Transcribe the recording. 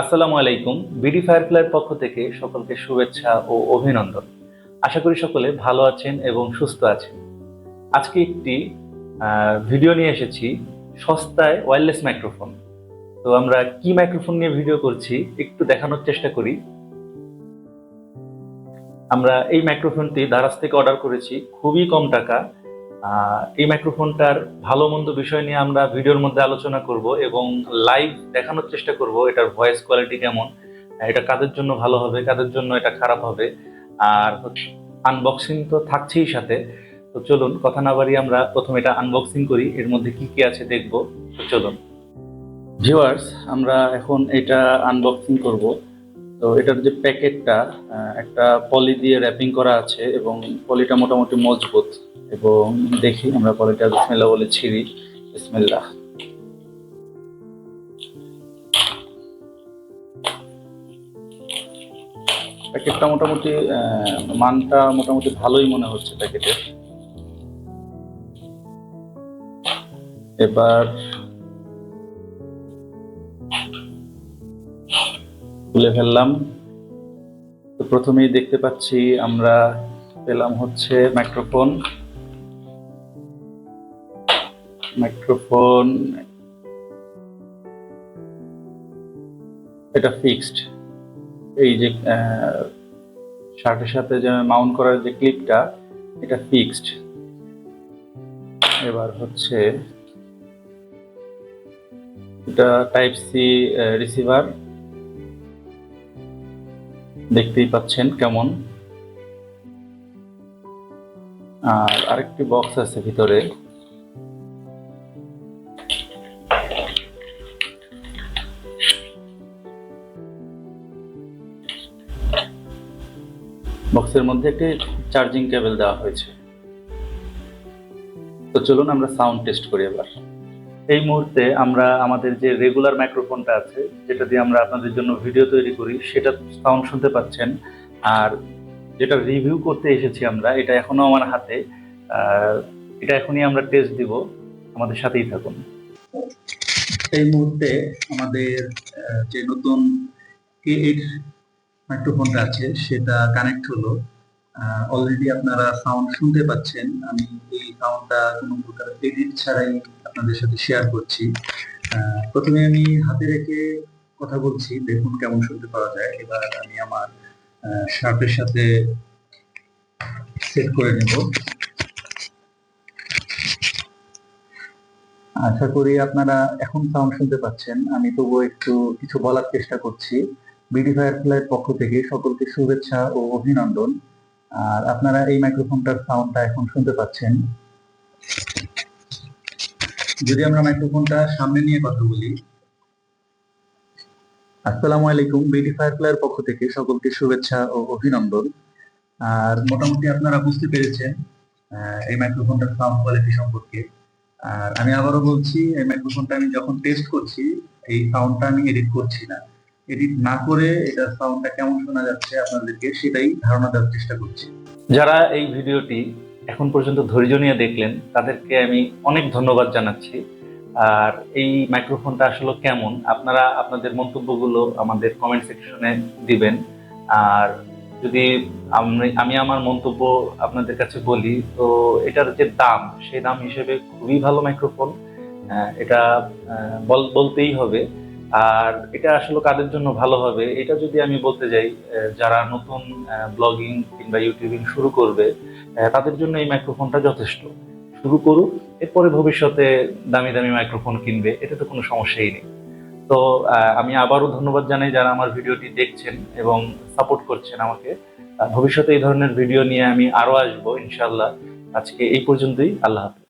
আসসালামু আলাইকুম বিডি ফায়ারফ্লাইয়ের পক্ষ থেকে সকলকে শুভেচ্ছা ও অভিনন্দন। আশা করি সকলে ভালো আছেন এবং সুস্থ আছেন। আজকে একটি ভিডিও নিয়ে এসেছি, সস্তায় ওয়্যারলেস মাইক্রোফোন তো আমরা কি মাইক্রোফোন নিয়ে ভিডিও করছি একটু দেখানোর চেষ্টা করি। আমরা এই মাইক্রোফোনটি দারাজ থেকে অর্ডার করেছি, খুবই কম টাকা। এই মাইক্রোফোনটার ভালো মন্দ বিষয় নিয়ে আমরা ভিডিওর মধ্যে আলোচনা করব এবং লাইভ দেখানোর চেষ্টা করব এটার ভয়েস কোয়ালিটি কেমন, এটা কাদের জন্য ভালো হবে, কাদের জন্য এটা খারাপ হবে, আর আনবক্সিং তো থাকছেই সাথে। তো চলুন, কথা না বাড়িয়ে আমরা প্রথমে এটা আনবক্সিং করি, এর মধ্যে কি কি আছে দেখব, তো চলুন। ভিউয়ার্স আমরা এখন এটা আনবক্সিং করব। তো এটার যে প্যাকেটটা একটা পলি দিয়ে র্যাপিং করা আছে এবং পলিটা মোটামুটি মজবুত। এবং দেখি আমরা পলিটা বিসমিল্লা বলে ছিঁড়ি। বিসমিল্লা প্যাকেটটা মোটামুটি মানটা মোটামুটি ভালোই মনে হচ্ছে প্যাকেটের। এবার খুলে ফেললাম। তো প্রথমেই দেখতে পাচ্ছি আমরা পেলাম হচ্ছে মাইক্রোফোন মাইক্রোফোন এটা ফিক্সড এই যে শার্টের সাথে যে মাউন্ট করার যে ক্লিপটা এটা ফিক্সড এবার হচ্ছে এটা টাইপ সি রিসিভার দেখতেই পাচ্ছেন কেমন। আর আরেকটি বক্স আছে ভিতরে। বক্সের মধ্যে একটি চার্জিং কেবল দেওয়া হয়েছে। তো চলুন আমরা সাউন্ড টেস্ট করি এবার। এই মুহূর্তে আমরা আমাদের যে রেগুলার মাইক্রোফোনটা আছে, যেটা দিয়ে আমরা আপনাদের জন্য ভিডিও তৈরি করি, সেটা সাউন্ড শুনতে পাচ্ছেন। আর যেটা রিভিউ করতে এসেছি আমরা, এটা এখনও আমার হাতে। এটা এখনই আমরা টেস্ট দিব। আমাদের সাথেই থাকুন। এই মুহূর্তে আমাদের যে নতুন কে এইট মাইক্রোফোনটা আছে, সেটা কানেক্ট হলো। অলরেডি আপনারা সাউন্ড শুনতে পাচ্ছেন। আমি এই সাউন্ডটা কোনো প্রকার এডিট ছাড়াই আপনাদের সাথে শেয়ার করছি। প্রথমে আমি হাতে রেখে কথা বলছি, দেখুন কেমন শুনতে পাওয়া যায়। এবার আমি আমার শার্টের সাথে সেট করে নেব। আশা করি আপনারা এখন সাউন্ড শুনতে পাচ্ছেন। আমি তবুও একটু কিছু বলার চেষ্টা করছি। বিডি ফায়ারফ্লাইয়ের পক্ষ থেকে সকলকে শুভেচ্ছা ও অভিনন্দন। আর আপনারা এই মাইক্রোফোনটার সাউন্ডটা এখন শুনতে পাচ্ছেন। যদি আমরা মাইক্রোফোনটা সামনে নিয়ে কথা বলি। আসসালামু আলাইকুম, বিডি ফায়ারফ্লাইয়ের পক্ষ থেকে সকলকে শুভেচ্ছা ও অভিনন্দন। আর মোটামুটি আপনারা বুঝতে পেরেছেন এই মাইক্রোফোনটার সাউন্ড কোয়ালিটি সম্পর্কে। আর আমি আবারও বলছি, এই মাইক্রোফোনটা আমি যখন টেস্ট করছি, এই সাউন্ডটা আমি এডিট করছি না। এডিট না করে এটা সাউন্ডটা কেমন শোনা যাচ্ছে আপনাদেরকে সেটাই ধারণা দেওয়ার চেষ্টা করছি। যারা এই ভিডিওটি এখন পর্যন্ত ধৈর্য নিয়ে দেখলেন, তাদেরকে আমি অনেক ধন্যবাদ জানাচ্ছি। আর এই মাইক্রোফোনটা আসলে কেমন, আপনারা আপনাদের মন্তব্যগুলো আমাদের কমেন্ট সেকশনে দিবেন। আর যদি আমি- আমি আমার মন্তব্য আপনাদের কাছে বলি, তো এটার যে দাম, সেই দাম হিসেবে খুবই ভালো মাইক্রোফোন এটা বল- বলতেই হবে আর এটা আসলে কাদের জন্য ভালো হবে, এটা যদি আমি বলতে যাই যারা নতুন ব্লগিং কিংবা ইউটিউবিং শুরু করবে তাদের জন্য এই মাইক্রোফোনটা যথেষ্ট। শুরু করুক, এরপরে ভবিষ্যতে দামি দামি মাইক্রোফোন কিনবে এটা তো কোনো সমস্যাই নেই। তো আমি আবারও ধন্যবাদ জানাই যারা আমার ভিডিওটি দেখছেন এবং সাপোর্ট করছেন আমাকে। ভবিষ্যতে এই ধরনের ভিডিও নিয়ে আমি আরও আসব ইনশাল্লাহ আজকে এই পর্যন্তই, আল্লাহ হাফেজ।